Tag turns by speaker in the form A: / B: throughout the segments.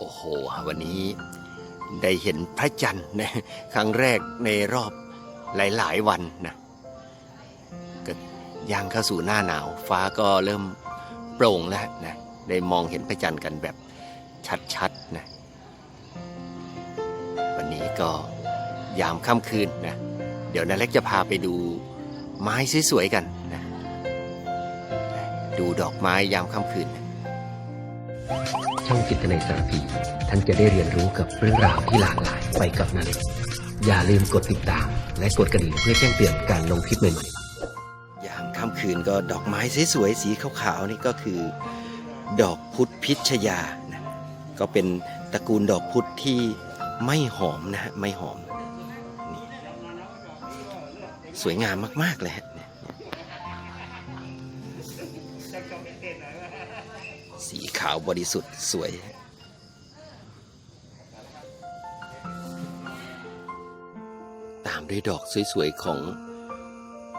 A: โอ้โห วันนี้ได้เห็นพระจันทร์นะครั้งแรกในรอบหลาย ๆ วันนะก็ย่างเข้าสู่หน้าหนาว ฟ้าก็เริ่มโปร่งแล้วนะได้มองเห็นพระจันทร์กันแบบชัด ๆ นะ วันนี้ก็ยามค่ำคืนนะเดี๋ยวนาเล็กจะพาไปดูไม้สวย ๆ กันนะดูดอกไม้ยามค่ำคืนนะ
B: ช่องจิตในสารพี ท่านจะได้เรียนรู้กับเรื่องราวที่หลากหลายไปกับนาเล็กอย่าลืมกดติดตาม และกดกระดิ่งเพื่อแจ้งเตือนการลงคลิปใหม่ๆ
A: ยามค่ำคืนก็ดอกไม้สวยๆสีขาวๆนี่ก็คือ ดอกพุทธพิชยานะก็เป็นตระกูลดอกพุธที่ไม่หอมนะฮะไม่หอม สวยงามมากๆเลยฮะเนี่ย สีขาวบริสุทธิ์สวย ตามด้วยดอกสวยๆ ของ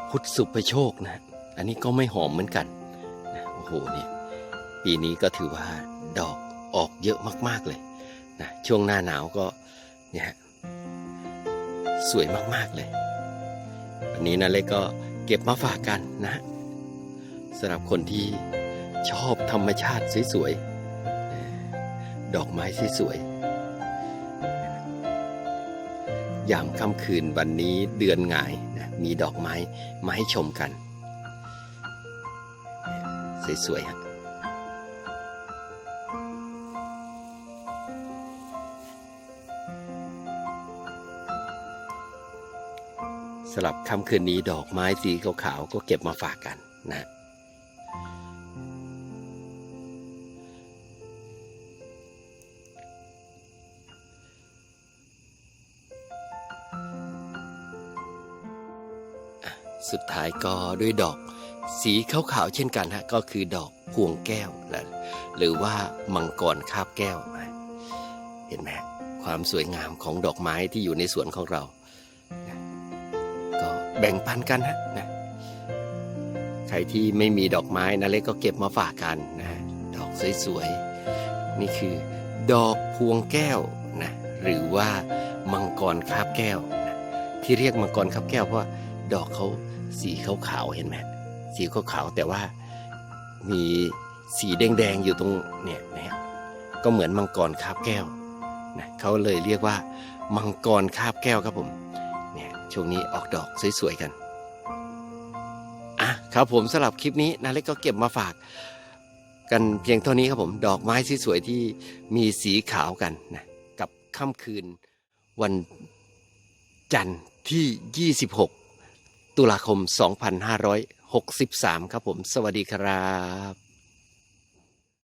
A: พุทธสุภโชคนะ อันนี้ก็ไม่หอมเหมือนกันนะโอ้โหเนี่ยปีนี้ก็ถือว่าดอกออกเยอะมากๆเลยนะช่วงหน้าหนาวก็เนี่ยฮะสวยมากๆเลยอันนี้นะเล็กก็เก็บมาฝากกันนะสำหรับคนที่ ชอบธรรมชาติสวยๆ ดอกไม้สวยๆ ยามค่ำคืนวันนี้เดือนหงายนะมีดอกไม้มาให้ชมกัน สวยๆฮะสำหรับค่ำคืนนี้ดอกไม้สีขาวๆก็เก็บมาฝากกันนะ สุดท้ายก็ด้วยดอก สีขาวๆเช่นกันฮะก็คือดอกพวงแก้วและหรือว่ามังกรคาบแก้ว เห็นไหมความสวยงามของดอกไม้ที่อยู่ในสวนของเรานะก็แบ่งปันกันฮะนะใครที่ไม่มีดอกไม้นะเล็กก็เก็บมาฝากกันนะดอกสวยๆนี่คือ ดอกพวงแก้วนะหรือว่ามังกรคาบแก้วนะที่เรียกมังกรคาบแก้วเพราะ ดอกเขาสีขาวๆเห็นไหมสีขาวๆแต่ว่ามีสีแดงๆอยู่ตรงเนี่ยนะก็เหมือนมังกรคาบแก้วนะเขาเลยเรียกว่า มังกรคาบแก้วครับผมเนี่ยช่วงนี้ออกดอกสวยๆกันอะครับผมสำหรับคลิปนี้นาเล็กก็เก็บมาฝากกันเพียงเท่านี้ครับผมดอกไม้สวยๆที่มีสีขาวกันนะกับค่ำคืนวันจันทร์ที่ 26 ตุลาคม 2563 ครับผม สวัสดีครับ